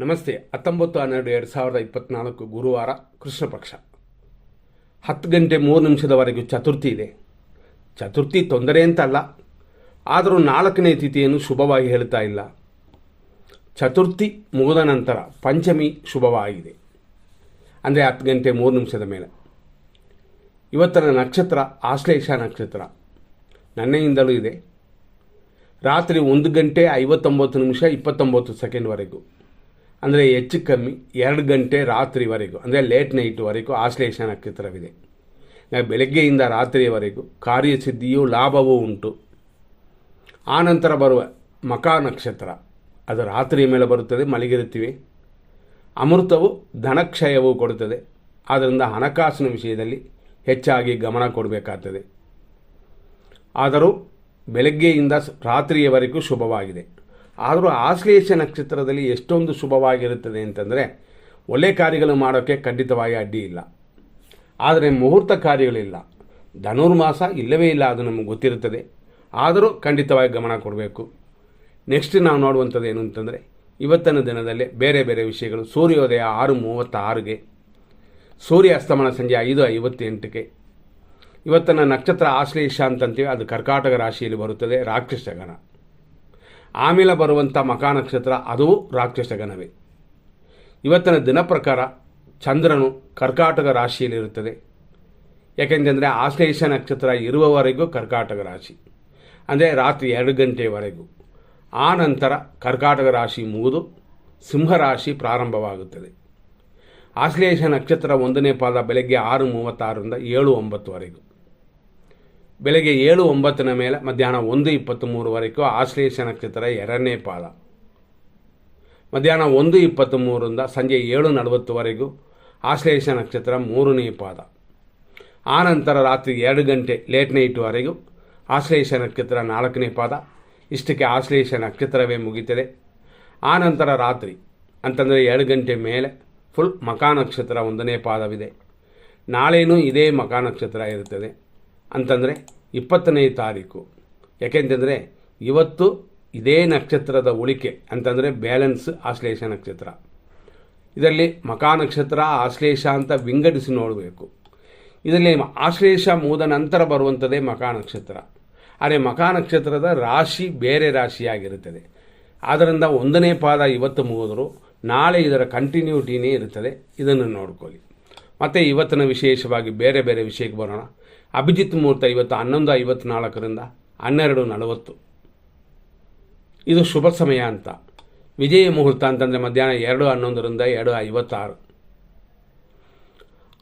ನಮಸ್ತೆ. ಹತ್ತೊಂಬತ್ತು ಹನ್ನೆರಡು ಎರಡು ಸಾವಿರದ ಇಪ್ಪತ್ನಾಲ್ಕು ಗುರುವಾರ ಕೃಷ್ಣ ಪಕ್ಷ. ಹತ್ತು ಗಂಟೆ ಮೂರು ನಿಮಿಷದವರೆಗೂ ಚತುರ್ಥಿ ಇದೆ. ಚತುರ್ಥಿ ತೊಂದರೆ ಅಂತಲ್ಲ. ಆದರೂ ನಾಲ್ಕನೇ ತಿಥಿಯನ್ನು ಶುಭವಾಗಿ ಹೇಳ್ತಾ ಇಲ್ಲ. ಚತುರ್ಥಿ ಮುಗಿದ ನಂತರ ಪಂಚಮಿ ಶುಭವಾಗಿದೆ. ಅಂದರೆ ಹತ್ತು ಗಂಟೆ ಮೂರು ನಿಮಿಷದ ಮೇಲೆ. ಇವತ್ತಿನ ನಕ್ಷತ್ರ ಆಶ್ಲೇಷ ನಕ್ಷತ್ರ. ನನ್ನೆಯಿಂದಲೂ ಇದೆ. ರಾತ್ರಿ ಒಂದು ಗಂಟೆ ಐವತ್ತೊಂಬತ್ತು ನಿಮಿಷ ಇಪ್ಪತ್ತೊಂಬತ್ತು ಸೆಕೆಂಡ್ವರೆಗೂ. ಅಂದರೆ ಹೆಚ್ಚು ಕಮ್ಮಿ ಎರಡು ಗಂಟೆ ರಾತ್ರಿವರೆಗೂ, ಅಂದರೆ ಲೇಟ್ ನೈಟ್ವರೆಗೂ ಆಶ್ಲೇಷ ನಕ್ಷತ್ರವಿದೆ. ಬೆಳಗ್ಗೆಯಿಂದ ರಾತ್ರಿಯವರೆಗೂ ಕಾರ್ಯಸಿದ್ಧಿಯೂ ಲಾಭವೂ ಉಂಟು. ಆನಂತರ ಬರುವ ಮಕಾ ನಕ್ಷತ್ರ, ಅದು ರಾತ್ರಿಯ ಮೇಲೆ ಬರುತ್ತದೆ, ಮಲಗಿರುತ್ತೀವಿ. ಅಮೃತವು ಧನಕ್ಷಯವೂ ಕೊಡುತ್ತದೆ. ಆದ್ದರಿಂದ ಹಣಕಾಸಿನ ವಿಷಯದಲ್ಲಿ ಹೆಚ್ಚಾಗಿ ಗಮನ ಕೊಡಬೇಕಾಗ್ತದೆ. ಆದರೂ ಬೆಳಗ್ಗೆಯಿಂದ ರಾತ್ರಿಯವರೆಗೂ ಶುಭವಾಗಿದೆ. ಆದರೂ ಆಶ್ಲೇಷ ನಕ್ಷತ್ರದಲ್ಲಿ ಎಷ್ಟೊಂದು ಶುಭವಾಗಿರುತ್ತದೆ ಅಂತಂದರೆ ಒಳ್ಳೆ ಕಾರ್ಯಗಳು ಮಾಡೋಕ್ಕೆ ಖಂಡಿತವಾಗಿ ಅಡ್ಡಿ ಇಲ್ಲ. ಆದರೆ ಮುಹೂರ್ತ ಕಾರ್ಯಗಳಿಲ್ಲ. ಧನುರ್ಮಾಸ ಇಲ್ಲವೇ ಇಲ್ಲ ಅದು ನಮಗೆ ಗೊತ್ತಿರುತ್ತದೆ. ಆದರೂ ಖಂಡಿತವಾಗಿ ಗಮನ ಕೊಡಬೇಕು. ನೆಕ್ಸ್ಟ್ ನಾವು ನೋಡುವಂಥದ್ದು ಏನು ಅಂತಂದರೆ ಇವತ್ತಿನ ದಿನದಲ್ಲಿ ಬೇರೆ ಬೇರೆ ವಿಷಯಗಳು. ಸೂರ್ಯೋದಯ ಆರು ಮೂವತ್ತಾರಿಗೆ ಸೂರ್ಯ ಅಸ್ತಮನ ಸಂಜೆ ಐದು ಐವತ್ತೆಂಟಕ್ಕೆ. ಇವತ್ತಿನ ನಕ್ಷತ್ರ ಆಶ್ಲೇಷ ಅಂತಂತೀವಿ, ಅದು ಕರ್ಕಾಟಕ ರಾಶಿಯಲ್ಲಿ ಬರುತ್ತದೆ, ರಾಕ್ಷಸ ಗಣ. ಆಮೇಲೆ ಬರುವಂಥ ಮಕಾ ನಕ್ಷತ್ರ ಅದು ರಾಕ್ಷಸ ಗಣವೇ. ಇವತ್ತಿನ ದಿನ ಪ್ರಕಾರ ಚಂದ್ರನು ಕರ್ಕಾಟಕ ರಾಶಿಯಲ್ಲಿರುತ್ತದೆ. ಯಾಕೆಂತಂದರೆ ಆಶ್ಲೇಷ ನಕ್ಷತ್ರ ಇರುವವರೆಗೂ ಕರ್ಕಾಟಕ ರಾಶಿ. ಅಂದರೆ ರಾತ್ರಿ ಎರಡು ಗಂಟೆಯವರೆಗೂ ಆ ನಂತರ ಕರ್ಕಾಟಕ ರಾಶಿ ಮುಗಿದು ಸಿಂಹರಾಶಿ ಪ್ರಾರಂಭವಾಗುತ್ತದೆ. ಆಶ್ಲೇಷ ನಕ್ಷತ್ರ ಒಂದನೇ ಪಾದ ಬೆಳಗ್ಗೆ ಆರು ಮೂವತ್ತಾರರಿಂದ ಏಳು ಒಂಬತ್ತುವರೆಗೂ. ಬೆಳಗ್ಗೆ ಏಳು ಒಂಬತ್ತಿನ ಮೇಲೆ ಮಧ್ಯಾಹ್ನ ಒಂದು ಇಪ್ಪತ್ತ್ಮೂರುವರೆಗೂ ಆಶ್ಲೇಷ ನಕ್ಷತ್ರ ಎರಡನೇ ಪಾದ. ಮಧ್ಯಾಹ್ನ ಒಂದು ಇಪ್ಪತ್ತ್ಮೂರರಿಂದ ಸಂಜೆ ಏಳು ನಲವತ್ತುವರೆಗೂ ಆಶ್ಲೇಷ ನಕ್ಷತ್ರ ಮೂರನೇ ಪಾದ. ಆನಂತರ ರಾತ್ರಿ ಎರಡು ಗಂಟೆ ಲೇಟ್ ನೈಟ್ವರೆಗೂ ಆಶ್ಲೇಷ ನಕ್ಷತ್ರ ನಾಲ್ಕನೇ ಪಾದ. ಇಷ್ಟಕ್ಕೆ ಆಶ್ಲೇಷ ನಕ್ಷತ್ರವೇ ಮುಗಿತದೆ. ಆನಂತರ ರಾತ್ರಿ, ಅಂತಂದರೆ ಎರಡು ಗಂಟೆ ಮೇಲೆ ಫುಲ್ ಮಕಾ ನಕ್ಷತ್ರ ಒಂದನೇ ಪಾದವಿದೆ. ನಾಳೆನೂ ಇದೇ ಮಕಾ ನಕ್ಷತ್ರ ಇರುತ್ತದೆ. ಅಂತಂದರೆ ಇಪ್ಪತ್ತನೇ ತಾರೀಕು. ಯಾಕೆಂತಂದರೆ ಇವತ್ತು ಇದೇ ನಕ್ಷತ್ರದ ಉಳಿಕೆ ಅಂತಂದರೆ ಬ್ಯಾಲೆನ್ಸ್ ಆಶ್ಲೇಷ ನಕ್ಷತ್ರ. ಇದರಲ್ಲಿ ಮಕಾ ನಕ್ಷತ್ರ, ಆಶ್ಲೇಷ ಅಂತ ವಿಂಗಡಿಸಿ ನೋಡಬೇಕು. ಇದರಲ್ಲಿ ಆಶ್ಲೇಷ ಮೂದ ನಂತರ ಬರುವಂಥದ್ದೇ ಮಕಾ ನಕ್ಷತ್ರ. ಆದರೆ ಮಕಾ ನಕ್ಷತ್ರದ ರಾಶಿ ಬೇರೆ ರಾಶಿಯಾಗಿರುತ್ತದೆ. ಆದ್ದರಿಂದ ಒಂದನೇ ಪಾದ ಇವತ್ತು ಮುಗಿದ್ರು. ನಾಳೆ ಇದರ ಕಂಟಿನ್ಯೂಟಿನೇ ಇರುತ್ತದೆ. ಇದನ್ನು ನೋಡ್ಕೊಳ್ಳಿ. ಮತ್ತು ಇವತ್ತಿನ ವಿಶೇಷವಾಗಿ ಬೇರೆ ಬೇರೆ ವಿಷಯಕ್ಕೆ ಬರೋಣ. ಅಭಿಜಿತ್ ಮುಹೂರ್ತ ಇವತ್ತು ಹನ್ನೊಂದು ಐವತ್ನಾಲ್ಕರಿಂದ ಹನ್ನೆರಡು ನಲವತ್ತು. ಇದು ಶುಭ ಸಮಯ ಅಂತ. ವಿಜಯ ಮುಹೂರ್ತ ಅಂತಂದರೆ ಮಧ್ಯಾಹ್ನ ಎರಡು ಹನ್ನೊಂದರಿಂದ ಎರಡು ಐವತ್ತಾರು.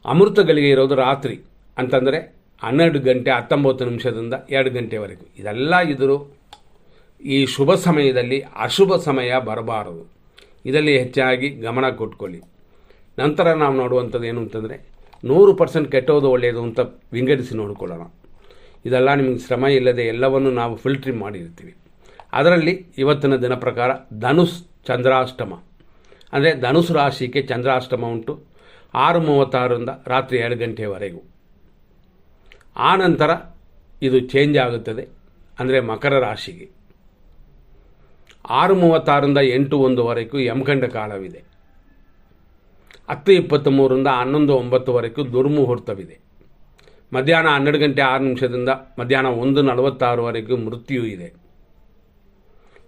ಅಮೃತಗಳಿಗೆ ಇರೋದು ರಾತ್ರಿ ಅಂತಂದರೆ ಹನ್ನೆರಡು ಗಂಟೆ ಹತ್ತೊಂಬತ್ತು ನಿಮಿಷದಿಂದ ಎರಡು ಗಂಟೆವರೆಗೂ. ಇದೆಲ್ಲ ಇದ್ದರೂ ಈ ಶುಭ ಸಮಯದಲ್ಲಿ ಅಶುಭ ಸಮಯ ಬರಬಾರದು. ಇದರಲ್ಲಿ ಹೆಚ್ಚಾಗಿ ಗಮನ ಕೊಟ್ಕೊಳ್ಳಿ. ನಂತರ ನಾವು ನೋಡುವಂಥದ್ದು ಏನು ಅಂತಂದರೆ ನೂರು ಪರ್ಸೆಂಟ್ ಕೆಟ್ಟೋದು ಒಳ್ಳೆಯದು ಅಂತ ವಿಂಗಡಿಸಿ ನೋಡಿಕೊಳ್ಳೋಣ. ಇದೆಲ್ಲ ನಿಮಗೆ ಶ್ರಮ ಇಲ್ಲದೆ ಎಲ್ಲವನ್ನು ನಾವು ಫಿಲ್ಟ್ರಿಂಗ್ ಮಾಡಿರ್ತೀವಿ. ಅದರಲ್ಲಿ ಇವತ್ತಿನ ದಿನ ಪ್ರಕಾರ ಧನುಸ್ ಚಂದ್ರಾಷ್ಟಮ. ಅಂದರೆ ಧನುಸ್ ರಾಶಿಗೆ ಚಂದ್ರಾಷ್ಟಮ ಉಂಟು. ಆರು ಮೂವತ್ತಾರರಿಂದ ರಾತ್ರಿ ಎರಡು ಗಂಟೆಯವರೆಗೂ ಆ ನಂತರ ಇದು ಚೇಂಜ್ ಆಗುತ್ತದೆ. ಅಂದರೆ ಮಕರ ರಾಶಿಗೆ. ಆರು ಮೂವತ್ತಾರರಿಂದ ಎಂಟು ಒಂದುವರೆಗೂ ಯಮಕಂಡ ಕಾಲವಿದೆ. ಹತ್ತು ಇಪ್ಪತ್ತ್ಮೂರರಿಂದ ಹನ್ನೊಂದು ಒಂಬತ್ತುವರೆಗೂ ದುರ್ಮುಹೂರ್ತವಿದೆ. ಮಧ್ಯಾಹ್ನ ಹನ್ನೆರಡು ಗಂಟೆ ಆರು ನಿಮಿಷದಿಂದ ಮಧ್ಯಾಹ್ನ ಒಂದು ನಲವತ್ತಾರುವರೆಗೂ ಮೃತ್ಯು ಇದೆ.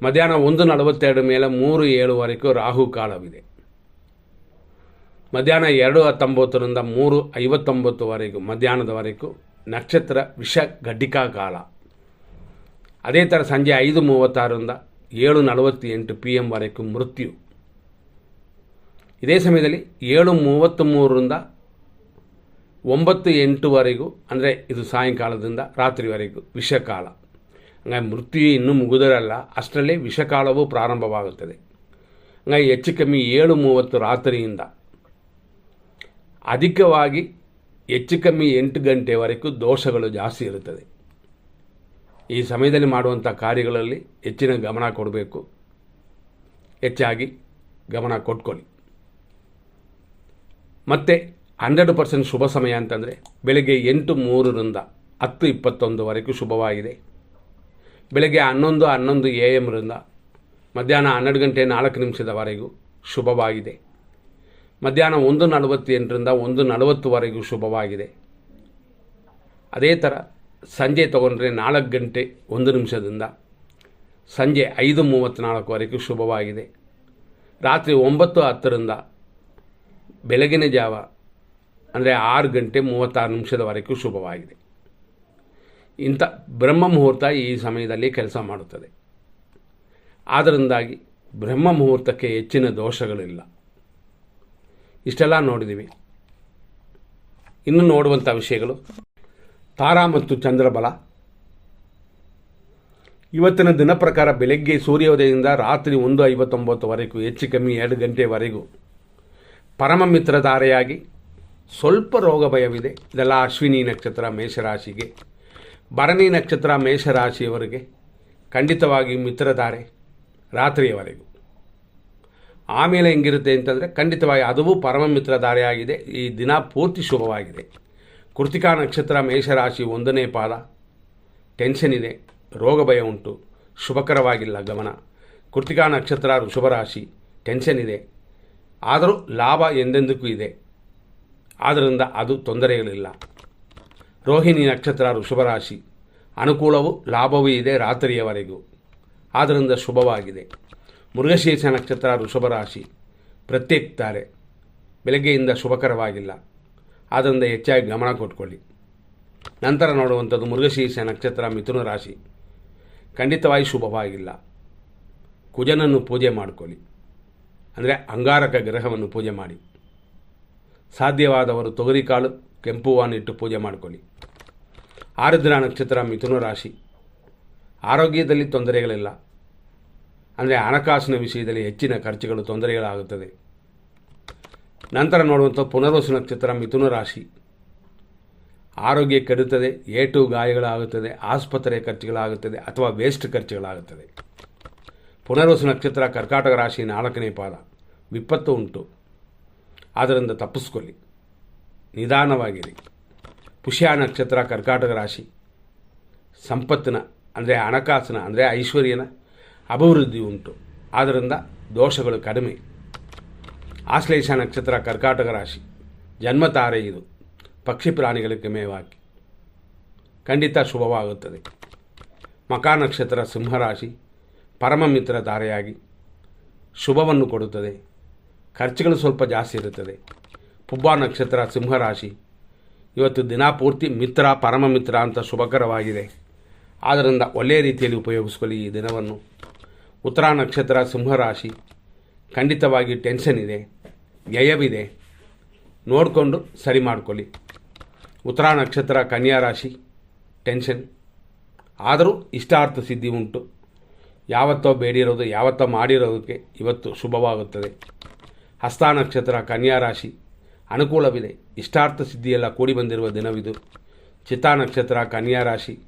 ಮಧ್ಯಾಹ್ನ ಒಂದು ನಲವತ್ತೆರಡು ಮೇಲೆ ಮೂರು ಏಳುವರೆಗೂ ರಾಹು ಕಾಲವಿದೆ ಮಧ್ಯಾಹ್ನ ಎರಡು ಹತ್ತೊಂಬತ್ತರಿಂದ ಮೂರು ಐವತ್ತೊಂಬತ್ತುವರೆಗೂ ಮಧ್ಯಾಹ್ನದವರೆಗೂ ನಕ್ಷತ್ರ ವಿಷ ಘಟಿಕಾ ಕಾಲ. ಅದೇ ಥರ ಸಂಜೆ ಐದು ಮೂವತ್ತಾರರಿಂದ ಏಳು ನಲವತ್ತೆಂಟು ಪಿ ಎಂವರೆಗೂ ಮೃತ್ಯು. ಇದೇ ಸಮಯದಲ್ಲಿ ಏಳು ಮೂವತ್ತ್ಮೂರರಿಂದ ಒಂಬತ್ತು ಎಂಟುವರೆಗೂ, ಅಂದರೆ ಇದು ಸಾಯಂಕಾಲದಿಂದ ರಾತ್ರಿವರೆಗೂ, ವಿಷಕಾಲ. ಹಂಗಾಗಿ ಮೃತ್ಯು ಇನ್ನೂ ಮುಗಿದರಲ್ಲ, ಅಷ್ಟರಲ್ಲೇ ವಿಷಕಾಲವೂ ಪ್ರಾರಂಭವಾಗುತ್ತದೆ. ಹಂಗಾಗಿ ಹೆಚ್ಚು ಕಮ್ಮಿ ಏಳು ಮೂವತ್ತು ರಾತ್ರಿಯಿಂದ. ಅಧಿಕವಾಗಿ ಹೆಚ್ಚು ಕಮ್ಮಿ ಎಂಟು ಗಂಟೆವರೆಗೂ ದೋಷಗಳು ಜಾಸ್ತಿ ಇರುತ್ತದೆ. ಈ ಸಮಯದಲ್ಲಿ ಮಾಡುವಂಥ ಕಾರ್ಯಗಳಲ್ಲಿ ಹೆಚ್ಚಿನ ಗಮನ ಕೊಡಬೇಕು. ಹೆಚ್ಚಾಗಿ ಗಮನ ಕೊಟ್ಕೊಳ್ಳಿ. ಮತ್ತು ಹಂಡ್ರೆಡ್ ಪರ್ಸೆಂಟ್ ಶುಭ ಸಮಯ ಅಂತಂದರೆ ಬೆಳಗ್ಗೆ ಎಂಟು ಮೂರರಿಂದ ಹತ್ತು ಇಪ್ಪತ್ತೊಂದುವರೆಗೂ ಶುಭವಾಗಿದೆ. ಬೆಳಗ್ಗೆ ಹನ್ನೊಂದು ಹನ್ನೊಂದು ಎ ಎಮ್ರಿಂದ ಮಧ್ಯಾಹ್ನ ಹನ್ನೆರಡು ಗಂಟೆ ನಾಲ್ಕು ನಿಮಿಷದವರೆಗೂ ಶುಭವಾಗಿದೆ. ಮಧ್ಯಾಹ್ನ ಒಂದು ನಲವತ್ತೆಂಟರಿಂದ ಒಂದು ನಲವತ್ತುವರೆಗೂ ಶುಭವಾಗಿದೆ. ಅದೇ ಥರ ಸಂಜೆ ತಗೊಂಡ್ರೆ ನಾಲ್ಕು ಗಂಟೆ ಒಂದು ನಿಮಿಷದಿಂದ ಸಂಜೆ ಐದು ಮೂವತ್ತ್ನಾಲ್ಕುವರೆಗೂ ಶುಭವಾಗಿದೆ. ರಾತ್ರಿ ಒಂಬತ್ತು ಹತ್ತರಿಂದ ಬೆಳಗಿನ ಜಾವ, ಅಂದರೆ ಆರು ಗಂಟೆ ಮೂವತ್ತಾರು ನಿಮಿಷದವರೆಗೂ ಶುಭವಾಗಿದೆ. ಇಂಥ ಬ್ರಹ್ಮ ಮುಹೂರ್ತ ಈ ಸಮಯದಲ್ಲಿ ಕೆಲಸ ಮಾಡುತ್ತದೆ. ಆದ್ದರಿಂದಾಗಿ ಬ್ರಹ್ಮ ಮುಹೂರ್ತಕ್ಕೆ ಹೆಚ್ಚಿನ ದೋಷಗಳಿಲ್ಲ. ಇಷ್ಟೆಲ್ಲ ನೋಡಿದ್ದೀವಿ. ಇನ್ನು ನೋಡುವಂಥ ವಿಷಯಗಳು. ತಾರಾ ಮತ್ತು ಚಂದ್ರಬಲ. ಇವತ್ತಿನ ದಿನ ಪ್ರಕಾರ ಬೆಳಗ್ಗೆ ಸೂರ್ಯೋದಯದಿಂದ ರಾತ್ರಿ ಒಂದು ಐವತ್ತೊಂಬತ್ತುವರೆಗೂ, ಹೆಚ್ಚು ಕಮ್ಮಿ ಎರಡು ಗಂಟೆವರೆಗೂ ಪರಮ ಮಿತ್ರ ಧಾರೆಯಾಗಿ ಸ್ವಲ್ಪ ರೋಗ ಭಯವಿದೆ. ಇದೆಲ್ಲ ಅಶ್ವಿನಿ ನಕ್ಷತ್ರ ಮೇಷರಾಶಿಗೆ. ಭರಣಿ ನಕ್ಷತ್ರ ಮೇಷರಾಶಿಯವರಿಗೆ ಖಂಡಿತವಾಗಿ ಮಿತ್ರಧಾರೆ ರಾತ್ರಿಯವರೆಗೂ. ಆಮೇಲೆ ಹೆಂಗಿರುತ್ತೆ ಅಂತಂದರೆ ಖಂಡಿತವಾಗಿ ಅದುವೂ ಪರಮ ಮಿತ್ರಧಾರೆಯಾಗಿದೆ ಈ ದಿನ ಪೂರ್ತಿ ಶುಭವಾಗಿದೆ. ಕೃತಿಕಾ ನಕ್ಷತ್ರ ಮೇಷರಾಶಿ ಒಂದನೇ ಪಾದ. ಟೆನ್ಷನ್ ಇದೆ, ರೋಗ ಭಯ ಉಂಟು, ಶುಭಕರವಾಗಿಲ್ಲ ಗಮನ. ಕೃತಿಕಾ ನಕ್ಷತ್ರ ಋಷಭರಾಶಿ ಟೆನ್ಷನ್ ಇದೆ. ಆದರೂ ಲಾಭ ಎಂದೆಂದಕ್ಕೂ ಇದೆ. ಆದ್ದರಿಂದ ಅದು ತೊಂದರೆಗಳಿಲ್ಲ. ರೋಹಿಣಿ ನಕ್ಷತ್ರ ಋಷಭರಾಶಿ ಅನುಕೂಲವು ಲಾಭವೂ ಇದೆ ರಾತ್ರಿಯವರೆಗೂ. ಆದ್ದರಿಂದ ಶುಭವಾಗಿದೆ. ಮೃಗಶೀರ್ಷ ನಕ್ಷತ್ರ ಋಷಭರಾಶಿ ರಾಶಿ ಪ್ರತ್ಯೇಕಿಸ್ತಾರೆ ಬೆಳಗ್ಗೆಯಿಂದ ಶುಭಕರವಾಗಿಲ್ಲ. ಆದ್ದರಿಂದ ಹೆಚ್ಚಾಗಿ ಗಮನ ಕೊಟ್ಕೊಳ್ಳಿ. ನಂತರ ನೋಡುವಂಥದ್ದು ಮೃಗಶೀರ್ಷ ನಕ್ಷತ್ರ ಮಿಥುನ ರಾಶಿ. ಖಂಡಿತವಾಗಿ ಶುಭವಾಗಿಲ್ಲ. ಕುಜನನ್ನು ಪೂಜೆ ಮಾಡಿಕೊಳ್ಳಿ. ಅಂದರೆ ಅಂಗಾರಕ ಗ್ರಹವನ್ನು ಪೂಜೆ ಮಾಡಿ. ಸಾಧ್ಯವಾದವರು ತೊಗರಿಕಾಳು ಕೆಂಪು ಇಟ್ಟು ಪೂಜೆ ಮಾಡಿಕೊಳ್ಳಿ. ಆರುದ್ರ ನಕ್ಷತ್ರ ಮಿಥುನ ರಾಶಿ. ಆರೋಗ್ಯದಲ್ಲಿ ತೊಂದರೆಗಳಿಲ್ಲ. ಅಂದರೆ ಹಣಕಾಸಿನ ವಿಷಯದಲ್ಲಿ ಹೆಚ್ಚಿನ ಖರ್ಚುಗಳು, ತೊಂದರೆಗಳಾಗುತ್ತದೆ. ನಂತರ ನೋಡುವಂಥ ಪುನರ್ವಸು ನಕ್ಷತ್ರ ಮಿಥುನ ರಾಶಿ. ಆರೋಗ್ಯ ಕೆಡುತ್ತದೆ, ಏಟು ಗಾಯಗಳಾಗುತ್ತದೆ, ಆಸ್ಪತ್ರೆ ಖರ್ಚುಗಳಾಗುತ್ತದೆ ಅಥವಾ ವೇಸ್ಟ್ ಖರ್ಚುಗಳಾಗುತ್ತದೆ. ಪುನರ್ವಸು ನಕ್ಷತ್ರ ಕರ್ಕಾಟಕ ರಾಶಿ ನಾಲ್ಕನೇ ಪಾದ. ವಿಪತ್ತು ಉಂಟು. ಆದ್ದರಿಂದ ತಪ್ಪಿಸ್ಕೊಳ್ಳಿ. ನಿಧಾನವಾಗಿರಿ. ಪುಷ್ಯ ನಕ್ಷತ್ರ ಕರ್ಕಾಟಕ ರಾಶಿ. ಸಂಪತ್ತಿನ, ಅಂದರೆ ಹಣಕಾಸಿನ, ಅಂದರೆ ಐಶ್ವರ್ಯನ ಅಭಿವೃದ್ಧಿ ಉಂಟು. ಆದ್ದರಿಂದ ದೋಷಗಳು ಕಡಿಮೆ. ಆಶ್ಲೇಷ ನಕ್ಷತ್ರ ಕರ್ಕಾಟಕ ರಾಶಿ. ಜನ್ಮತಾರೆ ಇದು. ಪಕ್ಷಿ ಪ್ರಾಣಿಗಳಿಗೆ ಮೇವಾಕಿ. ಖಂಡಿತ ಶುಭವಾಗುತ್ತದೆ. ಮಕಾ ನಕ್ಷತ್ರ ಸಿಂಹರಾಶಿ ಪರಮ ಮಿತ್ರ ಧಾರೆಯಾಗಿ ಶುಭವನ್ನು ಕೊಡುತ್ತದೆ. ಖರ್ಚುಗಳು ಸ್ವಲ್ಪ ಜಾಸ್ತಿ ಇರುತ್ತದೆ. ಪುಬ್ಬ ನಕ್ಷತ್ರ ಸಿಂಹರಾಶಿ. ಇವತ್ತು ದಿನ ಪೂರ್ತಿ ಮಿತ್ರ ಪರಮ ಮಿತ್ರ ಅಂತ ಶುಭಕರವಾಗಿದೆ. ಆದ್ದರಿಂದ ಒಳ್ಳೆಯ ರೀತಿಯಲ್ಲಿ ಉಪಯೋಗಿಸ್ಕೊಳ್ಳಿ ಈ ದಿನವನ್ನು. ಉತ್ತರ ನಕ್ಷತ್ರ ಸಿಂಹರಾಶಿ. ಖಂಡಿತವಾಗಿ ಟೆನ್ಷನ್ ಇದೆ, ವ್ಯಯವಿದೆ. ನೋಡಿಕೊಂಡು ಸರಿ ಮಾಡಿಕೊಳ್ಳಿ. ಉತ್ತರ ನಕ್ಷತ್ರ ಕನ್ಯಾ ರಾಶಿ ಟೆನ್ಷನ್ ಆದರೂ ಇಷ್ಟಾರ್ಥ ಸಿದ್ಧಿ ಉಂಟು. ಯಾವತ್ತೋ ಬೇಡಿರೋದು, ಯಾವತ್ತೋ ಮಾಡಿರೋದಕ್ಕೆ ಇವತ್ತು ಶುಭವಾಗುತ್ತದೆ. ಹಸ್ತ ನಕ್ಷತ್ರ, ಕನ್ಯಾ ರಾಶಿ, ಅನುಕೂಲವಿದೆ. ಇಷ್ಟಾರ್ಥ ಸಿದ್ಧಿಯೆಲ್ಲ ಕೂಡಿ ಬಂದಿರುವ ದಿನವಿದು. ಚಿತಾ ನಕ್ಷತ್ರ, ಕನ್ಯಾ ರಾಶಿ,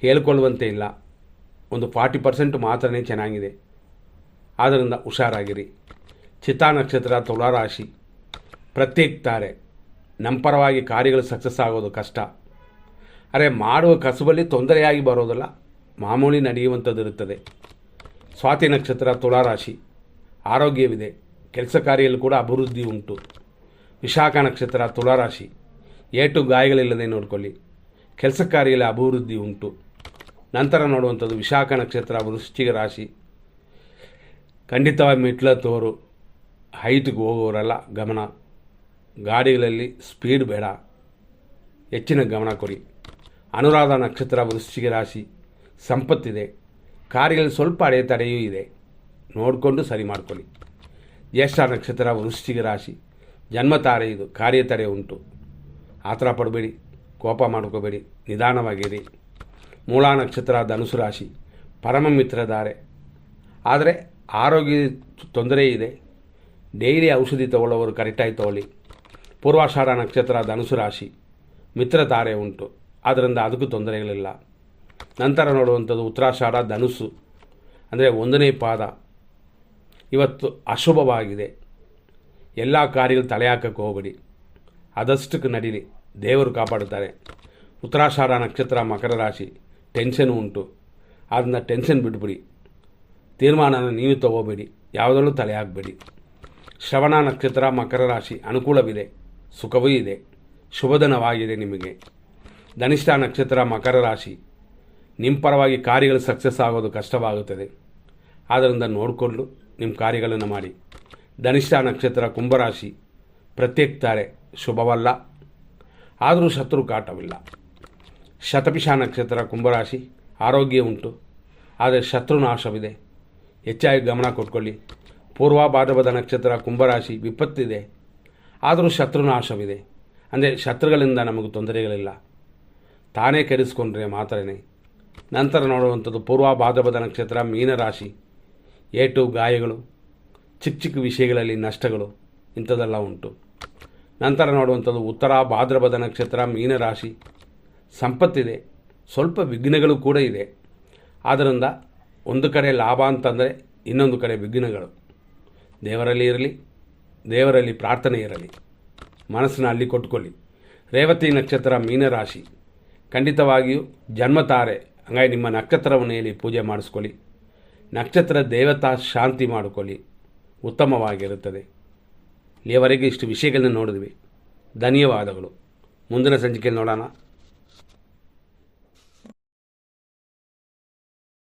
ಹೇಳ್ಕೊಳ್ಳುವಂತೆ ಇಲ್ಲ. ಒಂದು ಫಾರ್ಟಿ ಪರ್ಸೆಂಟ್ ಮಾತ್ರನೇ ಚೆನ್ನಾಗಿದೆ. ಆದ್ದರಿಂದ ಹುಷಾರಾಗಿರಿ. ಚಿತ್ತಾ ನಕ್ಷತ್ರ ತುಲಾರಾಶಿ ಪ್ರತ್ಯೇಕ ತಾರೆ. ನಮ್ಮ ಪರವಾಗಿ ಕಾರ್ಯಗಳು ಸಕ್ಸಸ್ ಆಗೋದು ಕಷ್ಟ. ಅರೆ, ಮಾಡುವ ಕಸುಬಲ್ಲಿ ತೊಂದರೆಯಾಗಿ ಬರೋದಿಲ್ಲ. ಮಾಮೂಲಿ ನಡೆಯುವಂಥದ್ದು ಇರುತ್ತದೆ ಸ್ವಾತಿ ನಕ್ಷತ್ರ ತುಲಾರಾಶಿ. ಆರೋಗ್ಯವಿದೆ. ಕೆಲಸ ಕಾರ್ಯಲ್ಲೂ ಕೂಡ ಅಭಿವೃದ್ಧಿ ಉಂಟು. ವಿಶಾಖ ನಕ್ಷತ್ರ ತುಲಾರಾಶಿ. ಏಟು ಗಾಯಗಳಿಲ್ಲದೆ ನೋಡ್ಕೊಳ್ಳಿ. ಕೆಲಸ ಕಾರ್ಯದಲ್ಲಿ ಅಭಿವೃದ್ಧಿ ಉಂಟು. ನಂತರ ನೋಡುವಂಥದ್ದು ವಿಶಾಖ ನಕ್ಷತ್ರ ವೃಶ್ಚಿಕ ರಾಶಿ. ಖಂಡಿತವಾಗಿ ಮೆಟ್ಲತ್ತವರು ಹೈಟ್ಗೆ ಹೋಗೋರೆಲ್ಲ ಗಮನ. ಗಾಡಿಗಳಲ್ಲಿ ಸ್ಪೀಡ್ ಬೇಡ. ಹೆಚ್ಚಿನ ಗಮನ ಕೊಡಿ. ಅನುರಾಧ ನಕ್ಷತ್ರ ವೃಶ್ಚಿಕ ರಾಶಿ. ಸಂಪತ್ತಿದೆ. ಕಾರ್ಯಗಳಲ್ಲಿ ಸ್ವಲ್ಪ ಅಡೆತಡೆಯೂ ಇದೆ. ನೋಡಿಕೊಂಡು ಸರಿ ಮಾಡ್ಕೊಳ್ಳಿ. ಜ್ಯೇಷ್ಠ ನಕ್ಷತ್ರ ವೃಶ್ಚಿಕ ರಾಶಿ. ಜನ್ಮತಾರೆ ಇದು. ಕಾರ್ಯತಡೆ ಉಂಟು. ಆತರ ಪಡಬೇಡಿ. ಕೋಪ ಮಾಡ್ಕೋಬೇಡಿ. ನಿಧಾನವಾಗಿರಿ. ಮೂಲ ನಕ್ಷತ್ರ ಧನುಸು ರಾಶಿ. ಪರಮ ಮಿತ್ರಧಾರೆ. ಆದರೆ ಆರೋಗ್ಯ ತೊಂದರೆ ಇದೆ. ಡೈಲಿ ಔಷಧಿ ತಗೊಳ್ಳೋರು ಕರೆಕ್ಟಾಗಿ ತಗೊಳ್ಳಿ. ಪೂರ್ವಾಷಾಢ ನಕ್ಷತ್ರ ಧನುಸು ರಾಶಿ. ಮಿತ್ರ ತಾರೆ ಉಂಟು. ಆದ್ದರಿಂದ ಅದಕ್ಕೂ ತೊಂದರೆಗಳಿಲ್ಲ. ನಂತರ ನೋಡುವಂಥದ್ದು ಉತ್ತರಾಷಾಢ ಧನುಸು ಅಂದರೆ ಒಂದನೇ ಪಾದ. ಇವತ್ತು ಅಶುಭವಾಗಿದೆ. ಎಲ್ಲ ಕಾರ್ಯಗಳು ತಲೆ ಹಾಕಕ್ಕೆ ಹೋಗಬೇಡಿ. ಆದಷ್ಟಕ್ಕೆ ನಡೀಲಿ. ದೇವರು ಕಾಪಾಡುತ್ತಾರೆ. ಉತ್ತರಾಷಾಢ ನಕ್ಷತ್ರ ಮಕರ ರಾಶಿ. ಟೆನ್ಷನ್ ಉಂಟು. ಅದನ್ನ ಟೆನ್ಷನ್ ಬಿಟ್ಬಿಡಿ. ತೀರ್ಮಾನನ ನೀವು ತಗೋಬೇಡಿ. ಯಾವುದರಲ್ಲೂ ತಲೆ ಹಾಕಬೇಡಿ. ಶ್ರವಣ ನಕ್ಷತ್ರ ಮಕರ ರಾಶಿ ಅನುಕೂಲವಿದೆ. ಸುಖವೂ ಇದೆ. ಶುಭದನವಾಗಿದೆ ನಿಮಗೆ. ಧನಿಷ್ಠ ನಕ್ಷತ್ರ ಮಕರ ರಾಶಿ. ನಿಮ್ಮ ಪರವಾಗಿ ಕಾರ್ಯಗಳು ಸಕ್ಸಸ್ ಆಗೋದು ಕಷ್ಟವಾಗುತ್ತದೆ. ಆದ್ದರಿಂದ ನೋಡಿಕೊಂಡು ನಿಮ್ಮ ಕಾರ್ಯಗಳನ್ನು ಮಾಡಿ. ಧನಿಷ್ಠ ನಕ್ಷತ್ರ ಕುಂಭರಾಶಿ ಪ್ರತ್ಯೇಕ ತಾರೆ ಶುಭವಲ್ಲ. ಆದರೂ ಶತ್ರು ಕಾಟವಿಲ್ಲ. ಶತಪಿಷ ನಕ್ಷತ್ರ ಕುಂಭರಾಶಿ ಆರೋಗ್ಯ ಉಂಟು. ಆದರೆ ಶತ್ರು ನಾಶವಿದೆ. ಹೆಚ್ಚಾಗಿ ಗಮನ ಕೊಟ್ಕೊಳ್ಳಿ. ಪೂರ್ವ ಭಾದ್ರಪದ ನಕ್ಷತ್ರ ಕುಂಭರಾಶಿ ವಿಪತ್ತಿದೆ. ಆದರೂ ಶತ್ರು ನಾಶವಿದೆ. ಅಂದರೆ ಶತ್ರುಗಳಿಂದ ನಮಗೆ ತೊಂದರೆಗಳಿಲ್ಲ. ತಾನೇ ಕೆಡಿಸ್ಕೊಂಡ್ರೆ ಮಾತ್ರನೇ ನಂತರ ನೋಡುವಂಥದ್ದು ಪೂರ್ವ ಭಾದ್ರಪದ ನಕ್ಷತ್ರ, ಮೀನರಾಶಿ ಏಟು ಗಾಯಗಳು, ಚಿಕ್ಕ ಚಿಕ್ಕ ವಿಷಯಗಳಲ್ಲಿ ನಷ್ಟಗಳು, ಇಂಥದ್ದೆಲ್ಲ ಉಂಟು. ನಂತರ ನೋಡುವಂಥದ್ದು ಉತ್ತರ ಭಾದ್ರಪದ ನಕ್ಷತ್ರ, ಮೀನರಾಶಿ, ಸಂಪತ್ತಿದೆ. ಸ್ವಲ್ಪ ವಿಘ್ನಗಳು ಕೂಡ ಇದೆ. ಆದ್ದರಿಂದ ಒಂದು ಕಡೆ ಲಾಭ ಅಂತಂದರೆ ಇನ್ನೊಂದು ಕಡೆ ವಿಘ್ನಗಳು. ದೇವರಲ್ಲಿ ಇರಲಿ, ದೇವರಲ್ಲಿ ಪ್ರಾರ್ಥನೆ ಇರಲಿ, ಮನಸ್ಸನ್ನ ಅಲ್ಲಿ ಕೊಟ್ಕೊಳ್ಳಿ ರೇವತಿ ನಕ್ಷತ್ರ, ಮೀನರಾಶಿ. ಖಂಡಿತವಾಗಿಯೂ ಜನ್ಮತಾರೆ. ಹಂಗಾಗಿ ನಿಮ್ಮ ನಕ್ಷತ್ರವನ್ನು ಹೇಳಿ ಪೂಜೆ ಮಾಡಿಸ್ಕೊಳ್ಳಿ. ನಕ್ಷತ್ರ ದೇವತಾ ಶಾಂತಿ ಮಾಡಿಕೊಳ್ಳಿ. ಉತ್ತಮವಾಗಿರುತ್ತದೆ. ಇಲ್ಲಿಯವರೆಗೆ ಇಷ್ಟು ವಿಷಯಗಳನ್ನ ನೋಡಿದ್ವಿ. ಧನ್ಯವಾದಗಳು. ಮುಂದಿನ ಸಂಚಿಕೆಯಲ್ಲಿ ನೋಡೋಣ.